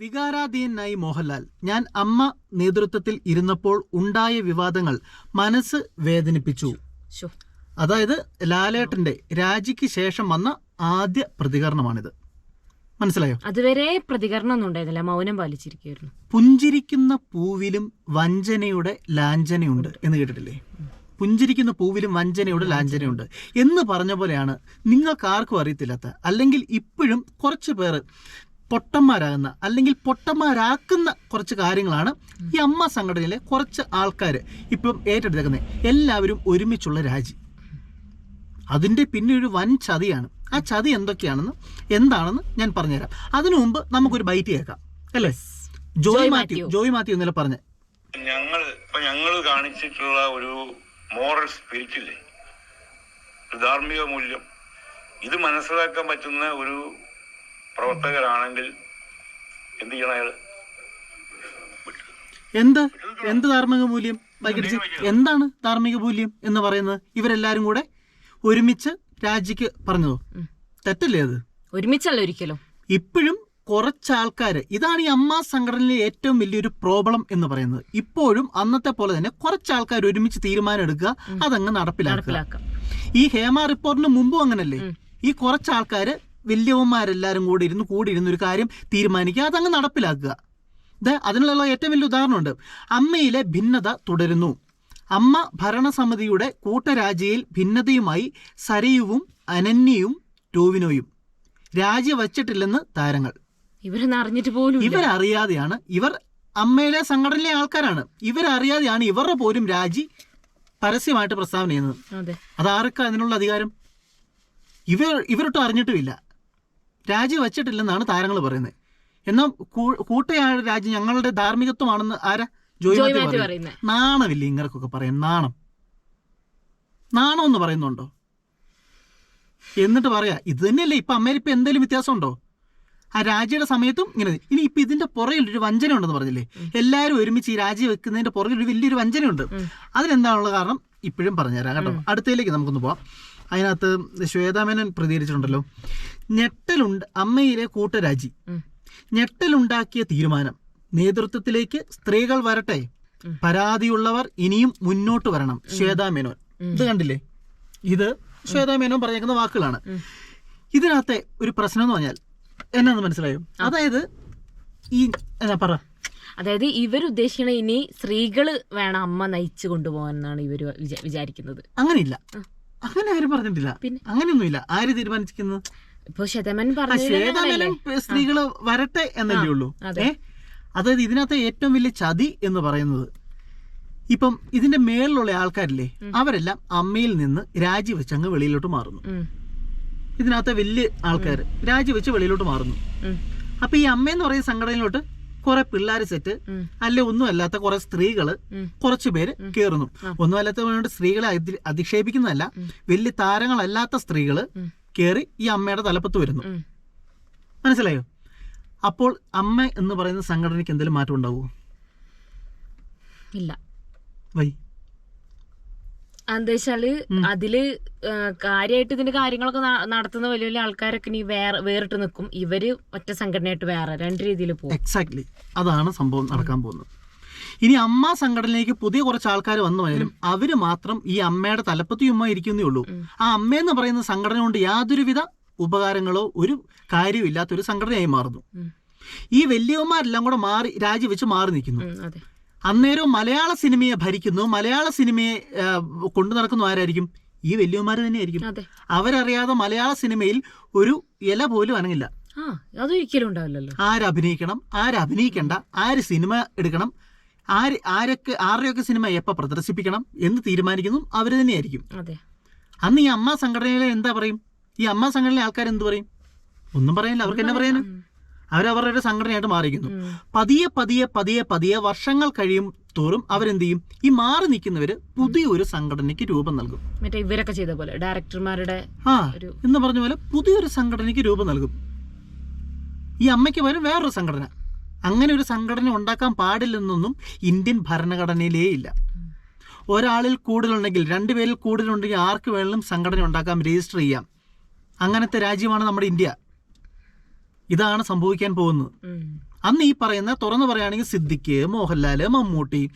വികാരാധീനായി മോഹൻലാൽ. ഞാൻ അമ്മ നേതൃത്വത്തിൽ ഇരുന്നപ്പോൾ ഉണ്ടായ വിവാദങ്ങൾ മനസ്സ് വേദനിപ്പിച്ചു. അതായത് ലാലേട്ടന്റെ രാജിക്ക് ശേഷം വന്ന ആദ്യ പ്രതികരണമാണിത്. മനസ്സിലായോ? അതുവരെ പ്രതികരണം ഒന്നും ഉണ്ടായിരുന്നില്ല. മൗനം പാലിച്ചിരിക്കുകയായിരുന്നു. പുഞ്ചിരിക്കുന്ന പൂവിലും വഞ്ചനയുടെ ലാഞ്ചനയുണ്ട് എന്ന് കേട്ടിട്ടില്ലേ? പുഞ്ചിരിക്കുന്ന പൂവിലും വഞ്ചനയുടെ ലാഞ്ചനയുണ്ട്. എന്ന് പറഞ്ഞ പോലെയാണ്. നിങ്ങൾക്ക് ആർക്കും അറിയത്തില്ലാത്ത അല്ലെങ്കിൽ ഇപ്പോഴും കുറച്ച് പേർ പൊട്ടന്മാരാകുന്ന അല്ലെങ്കിൽ പൊട്ടന്മാരാക്കുന്ന കുറച്ച് കാര്യങ്ങളാണ് ഈ അമ്മ സംഘടനയിലെ കുറച്ച് ആൾക്കാർ ഇപ്പം ഏറ്റെടുത്തേക്കുന്നത്. എല്ലാവരും ഒരുമിച്ചുള്ള രാജി അതിന്റെ പിന്നെ ഒരു വൻ ചതിയാണ്. ആ ചതി എന്തൊക്കെയാണെന്ന് എന്താണെന്ന് ഞാൻ പറഞ്ഞുതരാം. അതിനു മുമ്പ് നമുക്കൊരു ബൈറ്റ് കേൾക്കാം. അല്ലേ? ജോയി ജോയ് മാത്യു. മാത്യു. ജോയ് മാത്യു ഇന്നലെ പറഞ്ഞ. ഞങ്ങൾ ഇപ്പൊ ഞങ്ങൾ കാണിച്ചിട്ടുള്ള ഒരു മോറൽ സ്പിരിറ്റ് ഇല്ലേ? ധാർമ്മിക മൂല്യം. ഇത് മനസ്സിലാക്കാൻ പറ്റുന്ന ഒരു പ്രവർത്തകരാണെങ്കിൽ എന്ത് ചെയ്യണം അയാൾ? എന്ത്? എന്ത് ധാർമ്മിക മൂല്യം? വൈകിട്ട് എന്താണ് ധാർമ്മിക മൂല്യം എന്ന് പറയുന്നത്? ഇവരെല്ലാരും കൂടെ ഒരുമിച്ച് രാജിക്ക് പറഞ്ഞതോ? തെറ്റല്ലേ അത്? ഒരുമിച്ചല്ല ഒരിക്കലും. ഇപ്പോഴും കുറച്ച് ആൾക്കാർ ഇതാണ് ഈ അമ്മ സംഘടനയിലെ ഏറ്റവും വലിയൊരു പ്രോബ്ലം എന്ന് പറയുന്നത്. ഇപ്പോഴും അന്നത്തെ പോലെ തന്നെ കുറച്ച് ആൾക്കാർ ഒരുമിച്ച് തീരുമാനം എടുക്കുക അതങ്ങ് നടപ്പിലാക്കുക. നടപ്പിലാക്കാം ഈ ഹേമ റിപ്പോർട്ടിന് മുമ്പും അങ്ങനല്ലേ? ഈ കുറച്ച് ആൾക്കാർ വലിയവന്മാരെല്ലാരും കൂടി ഇരുന്ന് കൂടി ഇരുന്ന് ഒരു കാര്യം തീരുമാനിക്കുക അതങ്ങ് നടപ്പിലാക്കുക. ഇത് അതിനുള്ള ഏറ്റവും വലിയ ഉദാഹരണമുണ്ട്. അമ്മയിലെ ഭിന്നത തുടരുന്നു. അമ്മ ഭരണസമിതിയുടെ കൂട്ടരാജിയിൽ ഭിന്നതയുമായി സരയുവും അനന്യയും ടോവിനോയും. രാജി വച്ചിട്ടില്ലെന്ന് താരങ്ങൾ. ഇവരെന്ന് അറിഞ്ഞിട്ട് പോലും. ഇവരറിയാതെയാണ് ഇവർ അമ്മയിലെ സംഘടനയിലെ ആൾക്കാരാണ്. ഇവരറിയാതെയാണ് ഇവരുടെ പോലും രാജി പരസ്യമായിട്ട് പ്രസ്താവന ചെയ്യുന്നത്. അതെ. അതാർക്കാ അതിനുള്ള അധികാരം? ഇവർ ഇവരൊട്ടും അറിഞ്ഞിട്ടുമില്ല. രാജി വച്ചിട്ടില്ലെന്നാണ് താരങ്ങൾ പറയുന്നത്. എന്നാൽ കൂട്ടയായ രാജ്യം ഞങ്ങളുടെ ധാർമ്മികത്വമാണെന്ന് ആരാ? ജോയി പറയുന്നത്. നാണമില്ല ഇങ്ങർക്കൊക്കെ പറയാൻ? നാണം. നാണം എന്ന് പറയുന്നുണ്ടോ? എന്നിട്ട് പറയാ ഇത് തന്നെയല്ലേ ഇപ്പൊ അമ്മയിൽ ഇപ്പൊ എന്തെങ്കിലും വ്യത്യാസമുണ്ടോ? ആ രാജിയുടെ സമയത്തും ഇങ്ങനെ. ഇനി ഇപ്പൊ ഇതിന്റെ പുറകിൽ ഒരു വഞ്ചന ഉണ്ടെന്ന് പറഞ്ഞില്ലേ എല്ലാവരും ഒരുമിച്ച് ഈ രാജി വെക്കുന്നതിന്റെ പുറകിൽ ഒരു വലിയൊരു വഞ്ചനയുണ്ട്. അതിനെന്താണുള്ള കാരണം? ഇപ്പോഴും പറഞ്ഞുതരാം കേട്ടോ. അടുത്തതിലേക്ക് നമുക്കൊന്ന് പോവാം. അതിനകത്ത് ശ്വേതാമേനൻ പ്രതികരിച്ചിട്ടുണ്ടല്ലോ. ഞെട്ടലുണ്ട് അമ്മയിലെ കൂട്ടരാജി. ഞെട്ടലുണ്ടാക്കിയ തീരുമാനം. നേതൃത്വത്തിലേക്ക് സ്ത്രീകൾ വരട്ടെ. പരാതിയുള്ളവർ ഇനിയും മുന്നോട്ട് വരണം. ശ്വേതാമേനോൻ. ഇത് കണ്ടില്ലേ? ഇത് ശ്വേതാമേനോൻ പറഞ്ഞേക്കുന്ന വാക്കുകളാണ്. ഇതിനകത്തെ ഒരു പ്രശ്നം എന്ന് പറഞ്ഞാൽ എന്നാന്ന് മനസ്സിലായോ? അതായത് ഈ എന്നാ പറ. അതായത് ഇവരുദ്ദേശിക്കണ ഇനി സ്ത്രീകൾ വേണം അമ്മ നയിച്ചു കൊണ്ടുപോകാനാണ് ഇവർ വിചാ- വിചാരിക്കുന്നത്. അങ്ങനെയില്ല. അങ്ങനെ ആരും പറഞ്ഞിട്ടില്ല. പിന്നെ? അങ്ങനെയൊന്നുമില്ല. ആര് തീരുമാനിച്ചിരിക്കുന്നത് ഇപ്പൊ ശതമൻ സ്ത്രീകൾ വരട്ടെ എന്നല്ലേ ഉള്ളൂ. ഏ? അതായത് ഇതിനകത്തെ ഏറ്റവും വലിയ ചതി എന്ന് പറയുന്നത് ഇപ്പം ഇതിന്റെ മേളിലുള്ള ആൾക്കാരില്ലേ? അവരെല്ലാം അമ്മയിൽ നിന്ന് രാജിവെച്ച് അങ്ങ് വെളിയിലോട്ട് മാറുന്നു. ഇതിനകത്തെ വലിയ ആൾക്കാർ രാജിവെച്ച് വെളിയിലോട്ട് മാറുന്നു. അപ്പൊ ഈ അമ്മയെന്ന് പറയുന്ന സംഘടനയിലോട്ട് കുറെ പിള്ളേർ സെറ്റ് അല്ലെ ഒന്നും അല്ലാത്ത കുറെ സ്ത്രീകൾ കുറച്ചു പേര് കയറുന്നു ഒന്നും അല്ലാത്ത സ്ത്രീകളെ അധി- അധിക്ഷേപിക്കുന്നതല്ല. വലിയ താരങ്ങളല്ലാത്ത സ്ത്രീകൾ കയറി ഈ അമ്മയുടെ തലപ്പത്ത് വരുന്നു. മനസ്സിലായോ? അപ്പോൾ അമ്മ എന്ന് പറയുന്ന സംഘടനയ്ക്ക് എന്തെങ്കിലും മാറ്റം ഉണ്ടാവുമോ? ഇല്ല. വൈ. എന്താ വെച്ചാൽ അതിൽ കാര്യമായിട്ട് ഇതിന്റെ കാര്യങ്ങളൊക്കെ നടത്തുന്ന വലിയ വലിയ ആൾക്കാരൊക്കെ ഇനി വേറെ വേറിട്ട് നിൽക്കും ഇവർ ഒറ്റ സംഘടനയായിട്ട് വേറെ രണ്ട് രീതിയിൽ പോകും. എക്സാക്ട്ലി അതാണ് സംഭവം നടക്കാൻ പോകുന്നത്. ഇനി അമ്മ സംഘടനയിലേക്ക് പുതിയ കുറച്ച് ആൾക്കാർ വന്നു പോയാലും അവർ മാത്രം ഈ അമ്മയുടെ തലപ്പത്തി ഉമ്മ ഇരിക്കുന്നേ ഉള്ളൂ. ആ അമ്മയെന്ന് പറയുന്ന സംഘടന കൊണ്ട് യാതൊരുവിധ ഉപകാരങ്ങളോ ഒരു കാര്യവും ഇല്ലാത്തൊരു സംഘടനയായി മാറുന്നു. ഈ വലിയവന്മാരെല്ലാം കൂടെ മാറി രാജിവെച്ച് മാറി നിൽക്കുന്നു. അന്നേരം മലയാള സിനിമയെ ഭരിക്കുന്നു. മലയാള സിനിമയെ കൊണ്ടു നടക്കുന്നു ആരായിരിക്കും? ഈ വലിയമാർ തന്നെയായിരിക്കും. അവരറിയാതെ മലയാള സിനിമയിൽ ഒരു ഇല പോലും അനങ്ങില്ല. അതൊരിക്കലും ഉണ്ടാവില്ലല്ലോ. ആര് അഭിനയിക്കണം? ആര് അഭിനയിക്കണ്ട? ആര് സിനിമ എടുക്കണം? ആര് ആരൊക്കെ ആരുടെയൊക്കെ സിനിമ എപ്പോൾ പ്രദർശിപ്പിക്കണം എന്ന് തീരുമാനിക്കുന്നതും അവർ തന്നെയായിരിക്കും. അന്ന് ഈ അമ്മ സംഘടനയിലെ എന്താ പറയും? ഈ അമ്മ സംഘടനയിലെ ആൾക്കാർ എന്ത് പറയും? ഒന്നും പറയാനില്ല അവർക്ക് എന്നെ പറയാനും? അവരവരുടെ സംഘടനയായിട്ട് മാറിയിരിക്കുന്നു. പതിയെ പതിയെ പതിയെ പതിയെ വർഷങ്ങൾ കഴിയും തോറും അവരെന്ത് ചെയ്യും? ഈ മാറി നിൽക്കുന്നവര് പുതിയൊരു സംഘടനയ്ക്ക് രൂപം നൽകും. മറ്റേ ഇവരൊക്കെ ചെയ്ത പോലെ ഡയറക്ടർമാരുടെ ആ ഒരു- എന്ന് പറഞ്ഞ പോലെ പുതിയൊരു സംഘടനയ്ക്ക് രൂപം നൽകും. ഈ അമ്മയ്ക്ക് പകരം വേറൊരു സംഘടന. അങ്ങനെ ഒരു സംഘടന ഉണ്ടാക്കാൻ പാടില്ലെന്നൊന്നും ഇന്ത്യൻ ഭരണഘടനയിലേ ഇല്ല. ഒരാളിൽ കൂടുതലുണ്ടെങ്കിൽ രണ്ടുപേരിൽ കൂടുതലുണ്ടെങ്കിൽ ആർക്ക് വേണമെങ്കിലും സംഘടന ഉണ്ടാക്കാം രജിസ്റ്റർ ചെയ്യാം. അങ്ങനത്തെ രാജ്യമാണ് നമ്മുടെ ഇന്ത്യ. ഇതാണ് സംഭവിക്കാൻ പോകുന്നത്. അന്ന് ഈ പറയുന്ന തുറന്നു പറയുകയാണെങ്കിൽ സിദ്ദിഖ് മോഹൻലാൽ മമ്മൂട്ടി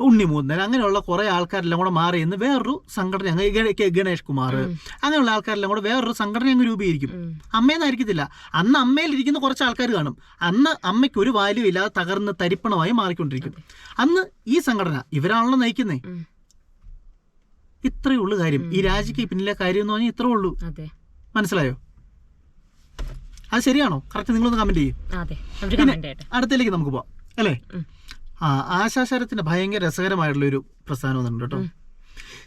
ഉണ്ണിമൂന്നൻ അങ്ങനെയുള്ള കുറെ ആൾക്കാരെല്ലാം കൂടെ മാറി എന്ന് വേറൊരു സംഘടന അങ്ങ് ഗണേഷ് കുമാർ അങ്ങനെയുള്ള ആൾക്കാരെല്ലാം കൂടെ വേറൊരു സംഘടന അങ്ങ് രൂപീകരിക്കും. അമ്മയെന്നായിരിക്കത്തില്ല അന്ന് അമ്മയിലിരിക്കുന്ന കുറച്ച് ആൾക്കാർ കാണും. അന്ന് അമ്മയ്ക്ക് ഒരു വാല്യൂ ഇല്ലാതെ തകർന്ന് തരിപ്പണമായി മാറിക്കൊണ്ടിരിക്കും. അന്ന് ഈ സംഘടന ഇവരാണല്ലോ നയിക്കുന്നേ. ഇത്രയുള്ളൂ ഇത്രയേ ഉള്ളൂ കാര്യം. ഈ രാജിക്ക് പിന്നിലെ കാര്യം എന്ന് പറഞ്ഞാൽ ഇത്രേ ഉള്ളൂ. മനസ്സിലായോ? അത് ശരിയാണോ? കറക്റ്റ് നിങ്ങളൊന്ന് കമന്റ് ചെയ്യും. അടുത്തേക്ക് നമുക്ക് പോവാം. അല്ലേ? ആ ആശാശരത്തിന്റെ ഭയങ്കര രസകരമായിട്ടുള്ള ഒരു പ്രസ്ഥാനം വന്നിട്ടുണ്ട് കേട്ടോ.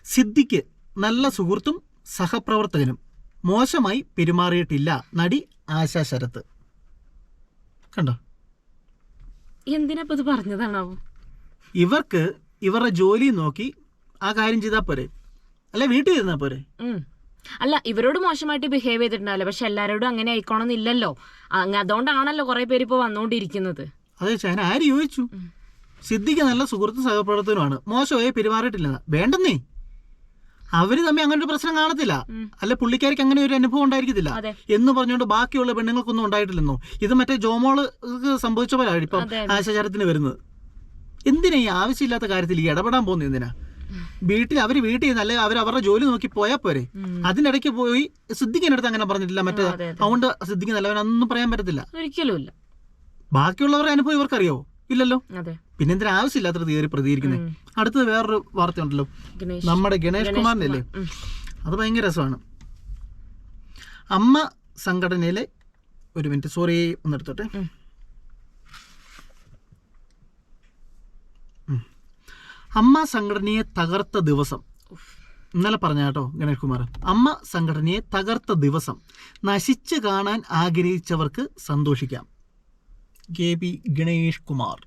സിദ്ധിക്ക് നല്ല സുഹൃത്തും സഹപ്രവർത്തകനും മോശമായി പെരുമാറിയിട്ടില്ല നടി ആശാ ശരത്ത് കണ്ടോ? എന്തിനാ ഇവർക്ക് ഇവരുടെ ജോലി നോക്കി ആ കാര്യം ചെയ്താൽ പോരെ. അല്ലെ വീട്ടിൽ ഇരുന്നാൽ പോരെ. അല്ല ഇവരോട് മോശമായിട്ട് ബിഹേവ് ചെയ്തിട്ടുണ്ടാവില്ല. പക്ഷെ എല്ലാവരോടും അങ്ങനെ ആയിക്കോണമെന്നില്ലല്ലോ അതുകൊണ്ടാണല്ലോ കുറെ പേര് ഇപ്പൊ വന്നുകൊണ്ടിരിക്കുന്നത് അതെ ആര് ചോദിച്ചു? സിദ്ധിക്ക് നല്ല സുഹൃത്തും സഹപ്രവർത്തനമാണ് മോശമായി പെരുമാറിയിട്ടില്ല. വേണ്ടെന്നേ. അവർ തമ്മിൽ അങ്ങനെ ഒരു പ്രശ്നം കാണത്തില്ല. അല്ല പുള്ളിക്കാർക്ക് അങ്ങനെ ഒരു അനുഭവം ഉണ്ടായിരിക്കത്തില്ല. എന്ന് പറഞ്ഞുകൊണ്ട് ബാക്കിയുള്ള പെണ്ണുങ്ങൾക്കൊന്നും ഉണ്ടായിട്ടില്ലെന്നോ. ഇത് മറ്റേ ജോമോൾ സംഭവിച്ച പോലെ ഇപ്പം ആശാചാരത്തിന് വരുന്നത്. എന്തിനാ ഈ ആവശ്യമില്ലാത്ത കാര്യത്തിൽ ഈ ഇടപെടാൻ പോകുന്നത് എന്തിനാ? വീട്ടിൽ അവർ വീട്ടിൽ നിന്ന് അല്ലെങ്കിൽ അവർ അവരുടെ ജോലി നോക്കി പോയാൽ പോരെ. അതിനിടയ്ക്ക് പോയി സിദ്ദിഖിന്റെ അടുത്ത് അങ്ങനെ പറഞ്ഞിട്ടില്ല. മറ്റേ അതെ, അതെ. അതുകൊണ്ട് സിദ്ധിക്ക് നല്ലവനൊന്നും പറയാൻ പറ്റത്തില്ല. ഒരിക്കലും ഇല്ല. ബാക്കിയുള്ളവരുടെ അനുഭവം ഇവർക്കറിയോ? ഇല്ലല്ലോ. പിന്നെ എന്തിനാ ആവശ്യമില്ലാത്ത കയറി പ്രതികരിക്കുന്നത്. അടുത്തത് വേറൊരു വാർത്തയുണ്ടല്ലോ. ഉണ്ടല്ലോ നമ്മുടെ ഗണേഷ് കുമാറിന്റെ അല്ലേ അത് ഭയങ്കര രസമാണ്. അമ്മ സംഘടനയിലെ ഒരു മിനിറ്റ് സോറി ഒന്ന് അമ്മ സംഘടനയെ തകർത്ത ദിവസം. ഇന്നലെ പറഞ്ഞ കേട്ടോ ഗണേഷ് കുമാർ അമ്മ സംഘടനയെ തകർത്ത ദിവസം. നശിച്ചു കാണാൻ ആഗ്രഹിച്ചവർക്ക് സന്തോഷിക്കാം. കെ പി ഗണേഷ് കുമാർ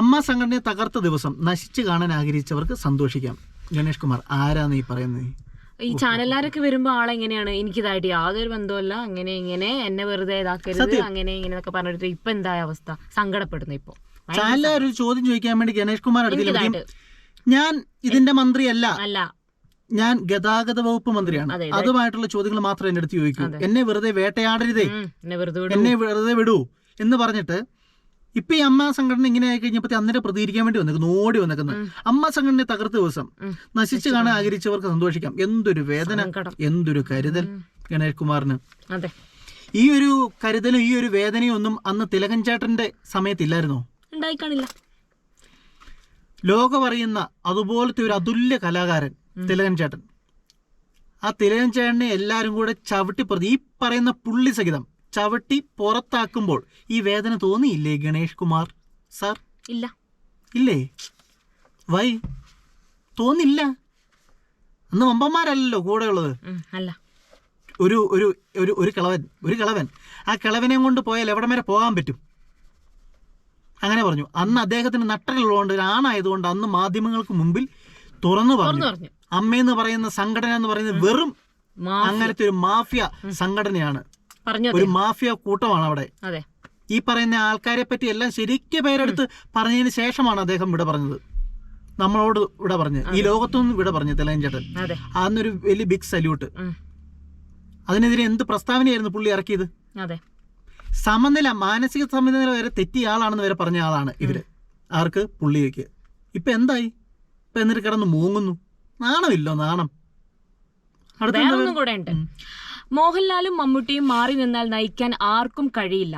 അമ്മ സംഘടനയെ തകർത്ത ദിവസം നശിച്ചു കാണാൻ ആഗ്രഹിച്ചവർക്ക് സന്തോഷിക്കാം. ഗണേഷ് കുമാർ ആരാന്ന് ഈ പറയുന്നത് ഈ ചാനലുകാരൊക്കെ വരുമ്പോ ആളെങ്ങനെയാണ്? എനിക്കിതായിട്ട് യാതൊരു ബന്ധമല്ല അങ്ങനെ ഇങ്ങനെ എന്നെ വെറുതെ ഇതാക്കരുത് അങ്ങനെ ഇങ്ങനെ എന്നൊക്കെ പറഞ്ഞിട്ട് ഇപ്പൊ എന്തായ അവസ്ഥ? സങ്കടപ്പെടുന്നു ഇപ്പൊ. ചാനലുകാർ ഒരു ചോദ്യം ചോദിക്കാൻ വേണ്ടി ഗണേഷ് കുമാർ അടുത്തില്ല ഞാൻ ഇതിന്റെ മന്ത്രിയല്ല. അല്ല. ഞാൻ ഗതാഗത വകുപ്പ് മന്ത്രിയാണ്. അതുമായിട്ടുള്ള ചോദ്യങ്ങൾ മാത്രം എന്റെ അടുത്ത് ചോദിക്കൂ. എന്നെ വെറുതെ വേട്ടയാടരുതേ. എന്നെ വെറുതെ വിടൂ. എന്നെ പറഞ്ഞിട്ട് ഇപ്പൊ ഈ അമ്മ സംഘടന ഇങ്ങനെ ആയി കഴിഞ്ഞപ്പോ അന്നേരം പ്രതികരിക്കാൻ വേണ്ടി വന്നേക്കുന്നു ഓടി വന്നേക്കുന്നത് അമ്മ സംഘടനയെ തകർത്ത ദിവസം. നശിച്ചു കാണാൻ ആഗ്രഹിച്ചവർക്ക് സന്തോഷിക്കാം. എന്തൊരു വേദന. എന്തൊരു കരുതൽ. ഗണേഷ് കുമാറിന്. ഈ ഒരു കരുതലും ഈ ഒരു വേദനയും ഒന്നും അന്ന് തിലകൻ ചേട്ടന്റെ സമയത്തില്ലായിരുന്നോ ഉണ്ടായി കാണില്ല ലോകമറിയുന്ന അതുപോലത്തെ ഒരു അതുല്യ കലാകാരൻ തിലകൻ ചേട്ടൻ. ആ തിലകൻ ചേട്ടനെ എല്ലാവരും കൂടെ ചവിട്ടി പുറത്ത് ഈ പറയുന്ന പുള്ളി സഹിതം ചവിട്ടി പുറത്താക്കുമ്പോൾ ഈ വേദന തോന്നിയില്ലേ ഗണേഷ് കുമാർ? സാർ? ഇല്ല. ഇല്ലേ? വൈ. തോന്നില്ല. അന്ന് വമ്പന്മാരല്ലല്ലോ കൂടെ ഉള്ളത് അല്ല. ഒരു ഒരു ഒരു ഒരു കിളവൻ ഒരു കിളവൻ. ആ കിളവനെ കൊണ്ട് പോയാൽ എവിടം വരെ പോകാൻ പറ്റും? അങ്ങനെ പറഞ്ഞു. അന്ന് അദ്ദേഹത്തിന് നട്ടലുള്ളതുകൊണ്ട് ഒരു ആണായതുകൊണ്ട് അന്ന് മാധ്യമങ്ങൾക്ക് മുമ്പിൽ തുറന്നു പറഞ്ഞു. അമ്മയെന്ന് പറയുന്ന സംഘടന എന്ന് പറയുന്നത് വെറും അങ്ങനത്തെ ഒരു മാഫിയ സംഘടനയാണ്. ഒരു മാഫിയ കൂട്ടമാണ് അവിടെ. ഈ പറയുന്ന ആൾക്കാരെ പറ്റി എല്ലാം ശരിക്കും പേരെടുത്ത് പറഞ്ഞതിന് ശേഷമാണ് അദ്ദേഹം ഇവിടെ പറഞ്ഞത്. നമ്മളോട് ഇവിടെ പറഞ്ഞത്. ഈ ലോകത്തൊന്നും ഇവിടെ പറഞ്ഞു തെലഞ്ചേട്ടൻ അന്നൊരു വലിയ ബിഗ് സല്യൂട്ട് അതിനെതിരെ എന്ത് പ്രസ്താവനയായിരുന്നു പുള്ളി ഇറക്കിയത്? അതെ. സമനില മാനസിക സമനില വരെ തെറ്റിയ ആളാണെന്ന് വരെ പറഞ്ഞ ആളാണ് ഇവർ. ആർക്ക്? പുള്ളിയേക്ക്. ഇപ്പൊ എന്തായി? ഇപ്പൊ എന്നിട്ട് കിടന്ന് മൂങ്ങുന്നു. നാണമില്ലോ നാണം. അടുത്ത എന്താ വേറൊന്നും കൂടെ ഉണ്ട് മോഹൻലാലും മമ്മൂട്ടിയും മാറി നിന്നാൽ നയിക്കാൻ ആർക്കും കഴിയില്ല.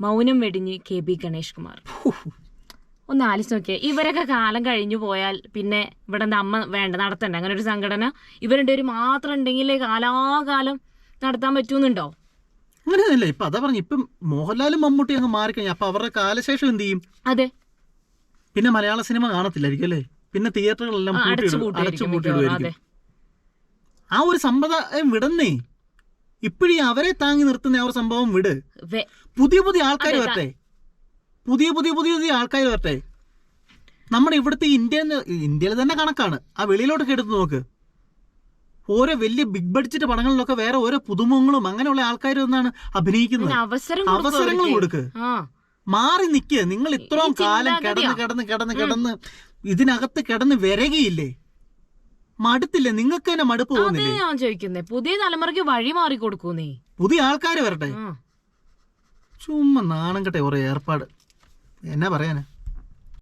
മൗനം വെടിഞ്ഞ് കെ ബി ഗണേഷ് കുമാർ. ഒന്ന് ആലോചിച്ച് നോക്കിയേ. ഇവരൊക്കെ കാലം കഴിഞ്ഞു പോയാൽ പിന്നെ ഇവിടെ അമ്മ വേണ്ട നടത്തണ്ട. അങ്ങനെ ഒരു സംഘടന ഇവരുടെ ഒരു മാത്രം ഉണ്ടെങ്കിൽ കാലാകാലം നടത്താൻ പറ്റുന്നുണ്ടോ? അങ്ങനെയൊന്നുമില്ല. ഇപ്പൊ അതാ പറഞ്ഞു ഇപ്പം മോഹൻലാലും മമ്മൂട്ടി അങ്ങ് മാറിക്കഴിഞ്ഞാൽ അപ്പൊ അവരുടെ കാലശേഷം എന്ത് ചെയ്യും? അതെ. പിന്നെ മലയാള സിനിമ കാണത്തില്ലായിരിക്കും അല്ലേ? പിന്നെ തിയേറ്ററുകളെല്ലാം ആ, അടച്ചു പൂട്ടിയിടും അടച്ചു പൂട്ടിയിടുമായിരിക്കും. ആ ഒരു സമ്പ്രദായം വിടന്നേ. ഇപ്പോഴീ അവരെ താങ്ങി നിർത്തുന്ന ആ ഒരു സംഭവം വിട്. പുതിയ പുതിയ ആൾക്കാർ വരട്ടെ. പുതിയ പുതിയ പുതിയ പുതിയ ആൾക്കാർ വരട്ടെ. നമ്മുടെ ഇവിടുത്തെ ഇന്ത്യ ഇന്ത്യയിൽ തന്നെ കണക്കാണ്. ആ വെളിയിലോട്ട് എടുത്ത് നോക്ക്. ഓരോ വലിയ ബിഗ് ബഡ്ജറ്റ് പടങ്ങളിലൊക്കെ വേറെ ഓരോ പുതുമുഖങ്ങളും അങ്ങനെയുള്ള ആൾക്കാർ ഒന്നാണ് അഭിനയിക്കുന്നത്. അവസരങ്ങൾ. കൊടുക്ക്. മാറി നിൽക്കുക നിങ്ങൾ ഇത്രയും കാലം കിടന്ന് കിടന്ന് കിടന്ന് കിടന്ന് ഇതിനകത്ത് കിടന്ന് വിരകിയില്ലേ? മടുത്തില്ലേ? നിങ്ങൾക്ക് തന്നെ മടുപ്പ് പോകുന്നില്ലേ? തോന്നില്ലേ ഞാൻ ചോദിക്കുന്നേ. പുതിയ തലമുറയ്ക്ക് വഴി മാറി കൊടുക്കൂന്നേ. പുതിയ ആൾക്കാർ വരട്ടെ? ചുമ്മാ നാണം കട്ടെ കുറെ ഏർപ്പാട്. എന്നാ പറയാനാ?